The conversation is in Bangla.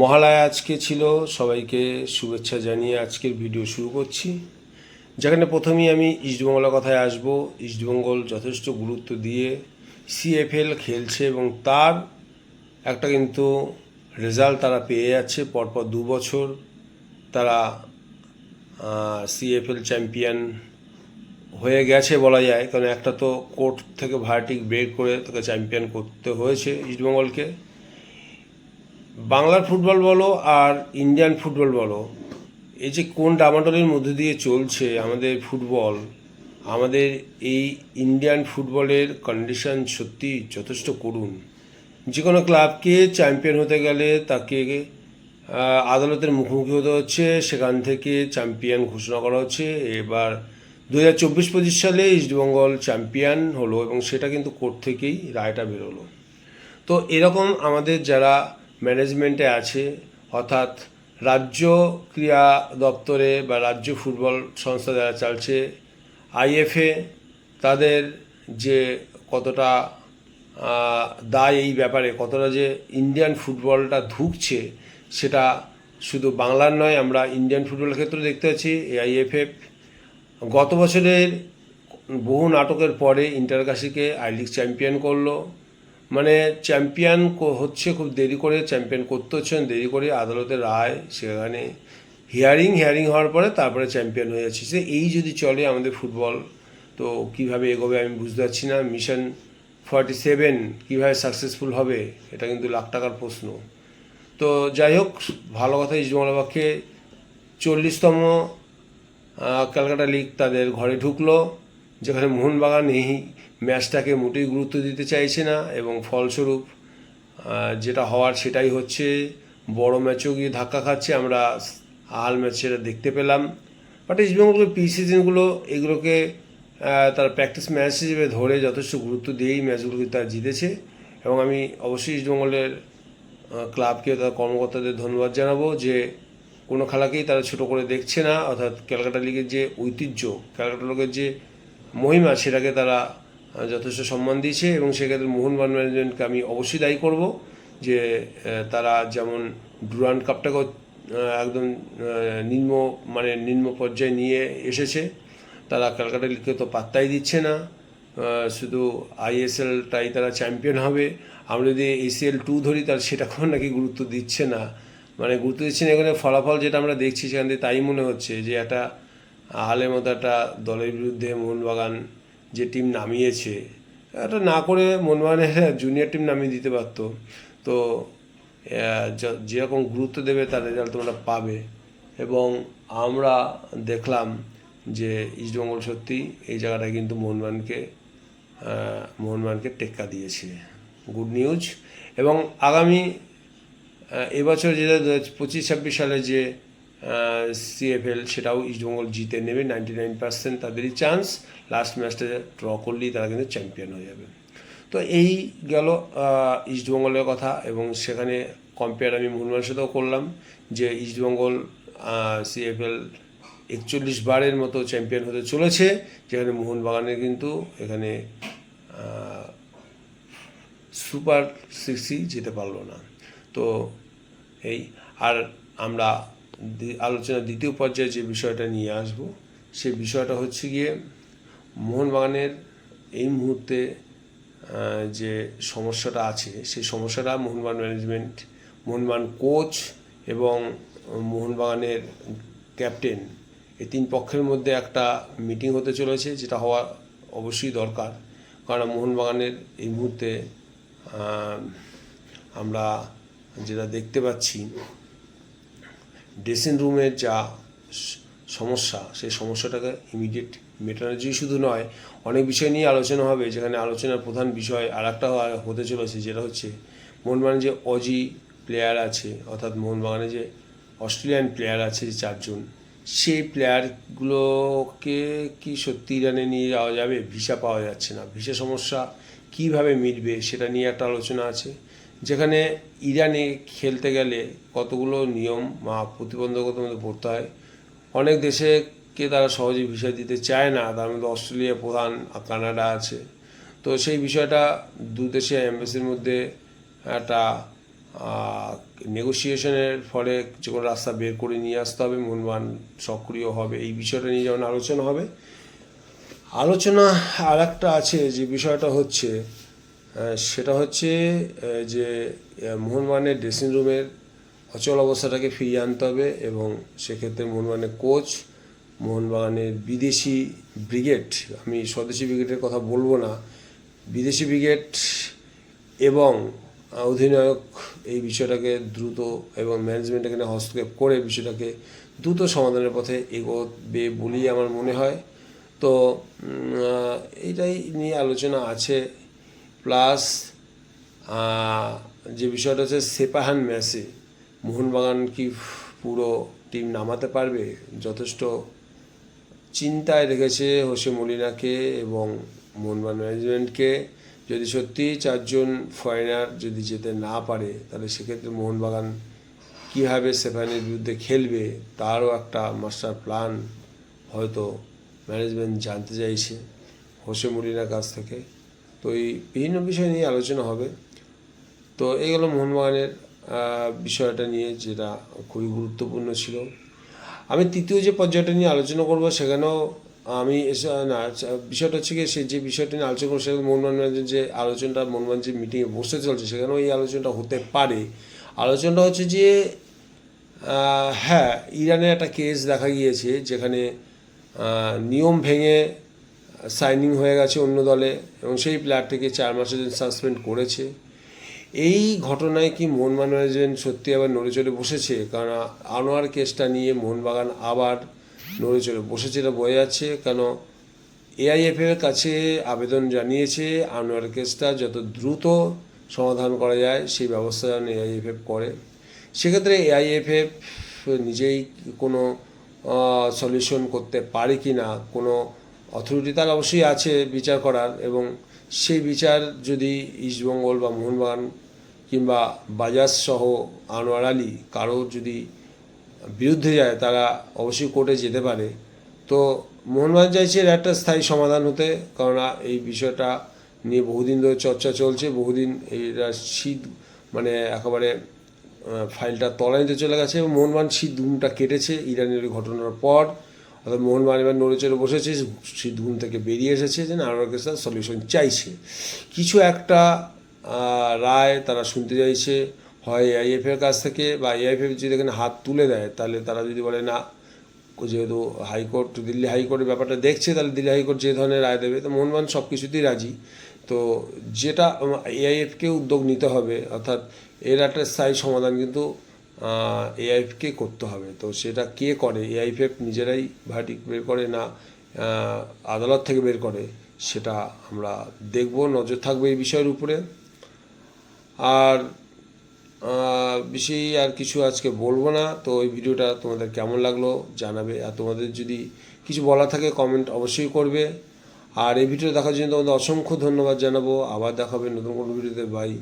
মহালয়া আজকে ছিল, সবাইকে শুভেচ্ছা জানিয়ে আজকের ভিডিও শুরু করছি। যেখানে প্রথমেই আমি ইস্টবেঙ্গলের কথায় আসব। ইস্টবেঙ্গল যথেষ্ট গুরুত্ব দিয়ে সিএফএল খেলছে এবং তার একটা কিন্তু রেজাল্ট তারা পেয়ে যাচ্ছে। পরপর দু বছর তারা সিএফএল চ্যাম্পিয়ন হয়ে গেছে বলা যায়। কারণ একটা তো কোর্ট থেকে ভার্টিক ব্রেক করে তাকে চ্যাম্পিয়ন করতে হয়েছে ইস্টবেঙ্গলকে বাংলার ফুটবল বলো আর ইন্ডিয়ান ফুটবল বলো, এই যে কোন ডামাডোলের মধ্যে দিয়ে চলছে আমাদের ফুটবল, আমাদের এই ইন্ডিয়ান ফুটবলের কন্ডিশন সত্যি যথেষ্ট করুণ। যে কোনো ক্লাবকে চ্যাম্পিয়ন হতে গেলে তাকে আদালতের মুখোমুখি হতে হচ্ছে, সেখান থেকে চ্যাম্পিয়ন ঘোষণা করা হচ্ছে। এবার দু হাজার চব্বিশ পঁচিশ সালে ইস্টবেঙ্গল চ্যাম্পিয়ন হলো এবং সেটা কিন্তু কোর্ট থেকেই রায়টা বেরোলো। তো এরকম আমাদের যারা ম্যানেজমেন্টে আছে। অর্থাৎ রাজ্য ক্রীড়া দপ্তরে বা রাজ্য ফুটবল সংস্থা যারা চালছে, আইএফএ, তাদের যে কতটা দায় এই ব্যাপারে, কতটা যে ইন্ডিয়ান ফুটবলটা ধুকছে, সেটা শুধু বাংলার নয়, আমরা ইন্ডিয়ান ফুটবলের ক্ষেত্রে দেখতে পাচ্ছি এআইএফএফ গত বছরের বহু নাটকের পরে ইন্টারকাশিকে আই লিগ চ্যাম্পিয়ন করল। মানে চ্যাম্পিয়ন হচ্ছে খুব দেরি করে চ্যাম্পিয়ন করতে হচ্ছে দেরি করে আদালতের রায় সেখানে হিয়ারিং হিয়ারিং হওয়ার পরে তারপরে চ্যাম্পিয়ন হয়ে যাচ্ছে। সে এই যদি চলে আমাদের ফুটবল তো কীভাবে এগোবে আমি বুঝতে পারছি না। মিশন ফর্টি সেভেন কীভাবে সাকসেসফুল হবে, এটা কিন্তু লাখ টাকার প্রশ্ন। তো যাই হোক, ভালো কথা ইস্টবেঙ্গলের পক্ষে চল্লিশতম ক্যালকাটা লিগ তাদের ঘরে ঢুকলো, যেখানে মোহনবাগান এই ম্যাচটাকে মোটেই গুরুত্ব দিতে চাইছে না এবং ফলস্বরূপ যেটা হওয়ার সেটাই হচ্ছে, বড় ম্যাচেও গিয়ে ধাক্কা খাচ্ছে, আমরা আল ম্যাচ সেটা দেখতে পেলাম। বাট ইস্টবেঙ্গলকে পি সিজনগুলো এগুলোকে তার প্র্যাকটিস ম্যাচ হিসেবে ধরে যথেষ্ট গুরুত্ব দিয়েই ম্যাচগুলোকে তারা জিতেছে। এবং আমি অবশ্যই ইস্টবেঙ্গলের ক্লাবকে তার কর্মকর্তাদের ধন্যবাদ জানাব যে, কোনো খেলাকেই তারা ছোট করে দেখছে না। অর্থাৎ ক্যালকাটা লিগের যে ঐতিহ্য, ক্যালকাটা লিগের যে মহিমা, সেটাকে তারা যথেষ্ট সম্মান দিয়েছে এবং সেক্ষেত্রে মোহনবাগান ম্যানেজমেন্টকে আমি অবশ্যই দায়ী করব যে তারা যেমন ডুরান্ড কাপটাকেও একদম নিম্ন মানে নিম্ন পর্যায়ে নিয়ে এসেছে, তারা ক্যালকাটা লিগকে তো পাত্তাই দিচ্ছে না শুধু আইএসএলটাই তারা চ্যাম্পিয়ন হবে, আমরা যদি এসিএল টু ধরি তার সেটাকেও নাকি গুরুত্ব দিচ্ছে না। মানে গুরুত্ব দিচ্ছে না, এখানে ফলাফল যেটা আমরা দেখছি সেখান থেকে তাই মনে হচ্ছে যে, একটা হালের একটা দলের বিরুদ্ধে মোহনবাগান যে টিম নামিয়েছে এটা না করে মোহনবাগানের জুনিয়র টিম নামিয়ে দিতে পারতো। তো যেরকম গুরুত্ব দেবে তার রেজাল্ট তোমরা পাবে। এবং আমরা দেখলাম যে ইস্টবেঙ্গল সত্যি এই জায়গাটা কিন্তু মোহনবাগানকে আহ, মোহনবাগানকে টেক্কা দিয়েছে। গুড নিউজ এবং আগামী এবছর হাজার পঁচিশ ছাব্বিশ সালে যে সিএফএল সেটাও ইস্টবেঙ্গল জিতে নেবে নাইনটি নাইন পার্সেন্ট তাদেরই চান্স লাস্ট ম্যাচটা ড্র করলেই তারা কিন্তু চ্যাম্পিয়ন হয়ে যাবে। তো এই গেল ইস্টবেঙ্গলের কথা এবং সেখানে কম্পেয়ার আমি মোহনবাগানের সাথেও করলাম যে ইস্টবেঙ্গল সিএফএল একচল্লিশ বারের মতো চ্যাম্পিয়ন হতে চলেছে, যেখানে মোহনবাগানের কিন্তু এখানে সুপার সিক্সই যেতে পারল না। তো এই, আর আমরা আলোচনার দ্বিতীয় পর্যায়ে যে বিষয়টা নিয়ে আসব, সে বিষয়টা হচ্ছে গিয়ে মোহনবাগানের এই মুহূর্তে যে সমস্যাটা আছে, সেই সমস্যাটা মোহনবাগান ম্যানেজমেন্ট, মোহনবাগান কোচ এবং মোহনবাগানের ক্যাপ্টেন, এই তিন পক্ষের মধ্যে একটা মিটিং হতে চলেছে, যেটা হওয়া অবশ্যই দরকার। কারণ মোহনবাগানের এই মুহূর্তে আমরা যেটা দেখতে পাচ্ছি ড্রেসিং রুমের যা সমস্যা, সেই সমস্যাটাকে ইমিডিয়েট মেটানোর জন্য শুধু নয়, অনেক বিষয় নিয়ে আলোচনা হবে। যেখানে আলোচনার প্রধান বিষয় আর একটা হতে চলেছে, যেটা হচ্ছে মোহনবাগানে যে অজি প্লেয়ার আছে, অর্থাৎ মোহনবাগানে যে অস্ট্রেলিয়ান প্লেয়ার আছে, যে চারজন, সেই প্লেয়ারগুলোকে কি সত্যি ইরানে নিয়ে যাওয়া যাবে? ভিসা পাওয়া যাচ্ছে না। ভিসা সমস্যা কীভাবে মিটবে, সেটা নিয়ে একটা আলোচনা আছে। যেখানে ইরানে খেলতে গেলে কতগুলো নিয়ম বা প্রতিবন্ধকতার মধ্যে পড়তে হয়। অনেক দেশেকে তারা সহজে ভিসা দিতে চায় না। তার মধ্যে অস্ট্রেলিয়া প্রধান কানাডা আছে। তো সেই বিষয়টা দু দেশে অ্যাম্বাসির মধ্যে একটা নেগোসিয়েশনের ফলে যে কোনো রাস্তা বের করে নিয়ে আসতে হবে। মোহনবাগান সক্রিয় হবে। এই বিষয়টা নিয়ে যেমন আলোচনা হবে। আলোচনা আর একটা আছে যে বিষয়টা হচ্ছে সেটা হচ্ছে যে মোহনবাগানের ড্রেসিং রুমের অচল অবস্থাটাকে ফিরিয়ে আনতে হবে এবং সেক্ষেত্রে মোহনবাগানের কোচ মোহনবাগানের বিদেশি ব্রিগেড আমি স্বদেশি ব্রিগেডের কথা বলব না, বিদেশি ব্রিগেড এবং অধিনায়ক এই বিষয়টাকে দ্রুত এবং ম্যানেজমেন্ট এখানে হস্তক্ষেপ করে বিষয়টাকে দ্রুত সমাধানের পথে এগোবে বলেই আমার মনে হয়। তো এইটাই নিয়ে আলোচনা আছে। প্লাস যে বিষয়টা হচ্ছে সেপাহান ম্যাচে মোহনবাগান কি পুরো টিম নামাতে পারবে? যথেষ্ট চিন্তায় রেখেছে হোসে মলিনাকে এবং মোহনবাগান ম্যানেজমেন্টকে। যদি সত্যি চারজন ফরেনার যদি যেতে না পারে, তাহলে সেক্ষেত্রে মোহনবাগান কীভাবে সেফানের বিরুদ্ধে খেলবে, তারও একটা মাস্টার প্ল্যান হয়তো ম্যানেজমেন্ট জানতে চাইছে হোসে মলিনার কাছ থেকে। তো এই বিভিন্ন বিষয় নিয়ে আলোচনা হবে। তো এই হলো মোহনবাগানের বিষয়টা নিয়ে যেটা খুবই গুরুত্বপূর্ণ ছিল। আমি তৃতীয় যে পর্যায়টা নিয়ে আলোচনা করব সেখানেও আমি না, বিষয়টা হচ্ছে কি সে যে বিষয়টা নিয়ে আলোচনা করব সেখানে মোহনবাগান ম্যানেজের যে আলোচনাটা, মোহনবাগান যে মিটিংয়ে বসে চলছে, সেখানেও এই আলোচনাটা হতে পারে। আলোচনাটা হচ্ছে যে হ্যাঁ ইরানের একটা কেস দেখা গিয়েছে যেখানে নিয়ম ভেঙে সাইনিং হয়ে গেছে অন্য দলে এবং সেই প্লেয়ারটিকে চার মাসের জন্য সাসপেন্ড করেছে। এই ঘটনায় কি মোহনবাগান ম্যানেজমেন্ট সত্যি আবার নড়ে চড়ে বসেছে? কারণ আনোয়ার কেসটা নিয়ে মোহনবাগান আবার নড়ে চড়ে বসেছে এটা বোঝা যাচ্ছে। কেন এআইএফ এর কাছে আবেদন জানিয়েছে আনোয়ার কেসটা যত দ্রুত সমাধান করা যায় সেই ব্যবস্থা যেন এআইএফএফ করে। সেক্ষেত্রে এআইএফএফ নিজেই কোনো সলিউশন করতে পারে কি না কোনো অথরিটি তার অবশ্যই আছে বিচার করার এবং সেই বিচার যদি ইস্টবেঙ্গল বা মোহনবাগান কিংবা বাজাজ সহ আনোয়ার আলী কারোর যদি বিরুদ্ধে যায়, তারা অবশ্যই কোর্টে যেতে পারে। তো মোহনবাগান চাইছে এর একটা স্থায়ী সমাধান হতে কেননা এই বিষয়টা নিয়ে বহুদিন ধরে চর্চা চলছে, বহুদিন এইটা শীত মানে একেবারে ফাইলটা তলানিতে চলে গেছে এবং মোহনবাগান শীত ঘুমটা কেটেছে, ইরানের ঘটনার পর। অর্থাৎ মোহনবাগান এবার নড়ে চড়ে বসেছে ঘুম থেকে বেরিয়ে এসেছে যে নানার কাছে সলিউশন চাইছে। কিছু একটা রায় তারা শুনতে চাইছে, হয় এআইএফ এর কাছ থেকে বা এআইএফ যদি এখানে হাত তুলে দেয়, তাহলে তারা যদি বলে না, যেহেতু হাইকোর্ট, দিল্লি হাইকোর্টের ব্যাপারটা দেখছে, তাহলে দিল্লি হাইকোর্ট যে ধরনের রায় দেবে, তো মোহনবাগান সব কিছুতেই রাজি। তো যেটা এআইএফকে উদ্যোগ নিতে হবে, অর্থাৎ এর একটা স্থায়ী সমাধান কিন্তু এআইএফকে করতে হবে। তো সেটা কে করে? এআইএফ নিজেরাই ভার্ডিক বের করে না আদালত থেকে বের করে? সেটা আমরা দেখব। নজর থাকবে এই বিষয়ের উপরে। আর বেশি আর কিছু আজকে বলব না। তো এই ভিডিওটা তোমাদের কেমন লাগল জানাবে। আর তোমাদের যদি কিছু বলা থাকে কমেন্ট অবশ্যই করবে। আর এই ভিডিও দেখার জন্য তোমাদের অসংখ্য ধন্যবাদ জানাব। আবার দেখাবে নতুন কোনো ভিডিওতে। বাই